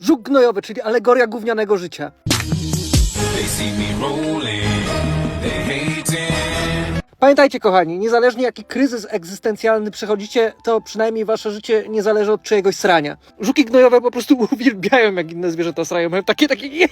Żuk gnojowy, czyli alegoria gównianego życia. They see me rolling. Pamiętajcie, kochani, niezależnie jaki kryzys egzystencjalny przechodzicie, to przynajmniej wasze życie nie zależy od czyjegoś srania. Żuki gnojowe po prostu uwielbiają, jak inne zwierzęta srają. Mają takie, takie, nie,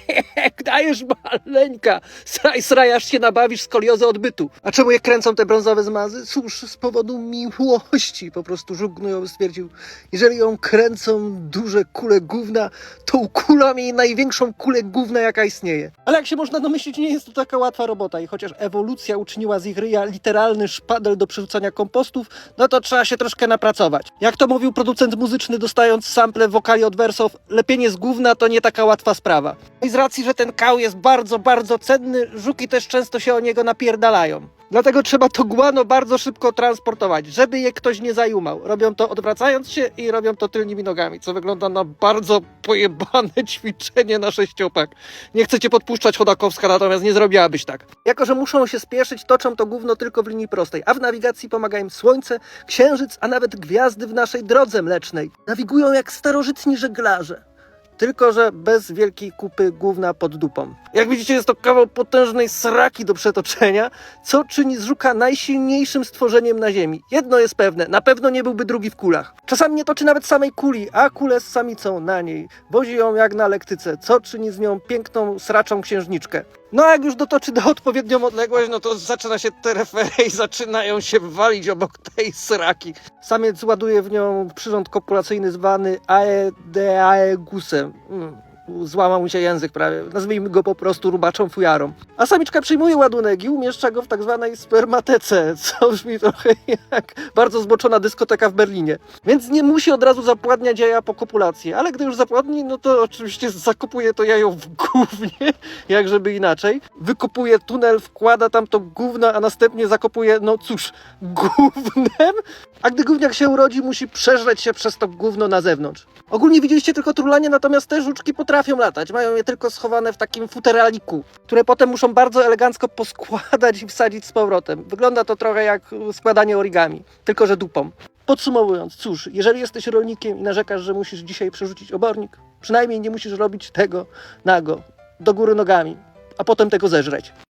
dajesz maleńka, sraj, sraj, aż się nabawisz skoliozy odbytu. A czemu je kręcą te brązowe zmazy? Cóż, z powodu miłości. Po prostu żuk gnojowy stwierdził, jeżeli ją kręcą duże kule gówna, to ukulam jej największą kulę gówna, jaka istnieje. Ale jak się można domyślić, nie jest to taka łatwa robota i chociaż ewolucja uczyniła z ich ryja literalny szpadel do przerzucania kompostów, no to trzeba się troszkę napracować. Jak to mówił producent muzyczny, dostając sample wokali od wersów, lepienie z gówna to nie taka łatwa sprawa. I z racji, że ten kał jest bardzo, bardzo cenny, żuki też często się o niego napierdalają. Dlatego trzeba to guano bardzo szybko transportować, żeby je ktoś nie zajumał. Robią to odwracając się i robią to tylnymi nogami, co wygląda na bardzo pojebane ćwiczenie na sześciopak. Nie chcecie podpuszczać Chodakowska, natomiast nie zrobiłabyś tak. Jako, że muszą się spieszyć, toczą to gówno tylko w linii prostej, a w nawigacji pomaga im słońce, księżyc, a nawet gwiazdy w naszej drodze mlecznej. Nawigują jak starożytni żeglarze. Tylko, że bez wielkiej kupy gówna pod dupą. Jak widzicie, jest to kawał potężnej sraki do przetoczenia, co czyni z żuka najsilniejszym stworzeniem na Ziemi. Jedno jest pewne, na pewno nie byłby drugi w kulach. Czasami nie toczy nawet samej kuli, a kule z samicą na niej. Wozi ją jak na lektyce, co czyni z nią piękną, sraczą księżniczkę. No a jak już dotoczy do odpowiednią odległość, no to zaczyna się terefery i zaczynają się walić obok tej sraki. Samiec ładuje w nią przyrząd kopulacyjny zwany aedeaegusem. 嗯。Złamał mu się język prawie. Nazwijmy go po prostu rubaczą fujarą. A samiczka przyjmuje ładunek i umieszcza go w tak zwanej spermatece, co brzmi trochę jak bardzo zboczona dyskoteka w Berlinie. Więc nie musi od razu zapładniać jaja po kopulacji, ale gdy już zapładni, no to oczywiście zakopuje to jajo w gównie, jak żeby inaczej. Wykopuje tunel, wkłada tam to gówno, a następnie zakopuje, no cóż, gównem. A gdy gówniak się urodzi, musi przeżreć się przez to gówno na zewnątrz. Ogólnie widzieliście tylko trulanie, natomiast te żuczki potrafią latać. Mają je tylko schowane w takim futeraliku, które potem muszą bardzo elegancko poskładać i wsadzić z powrotem. Wygląda to trochę jak składanie origami, tylko że dupą. Podsumowując, cóż, jeżeli jesteś rolnikiem i narzekasz, że musisz dzisiaj przerzucić obornik, przynajmniej nie musisz robić tego nago, do góry nogami, a potem tego zeżreć.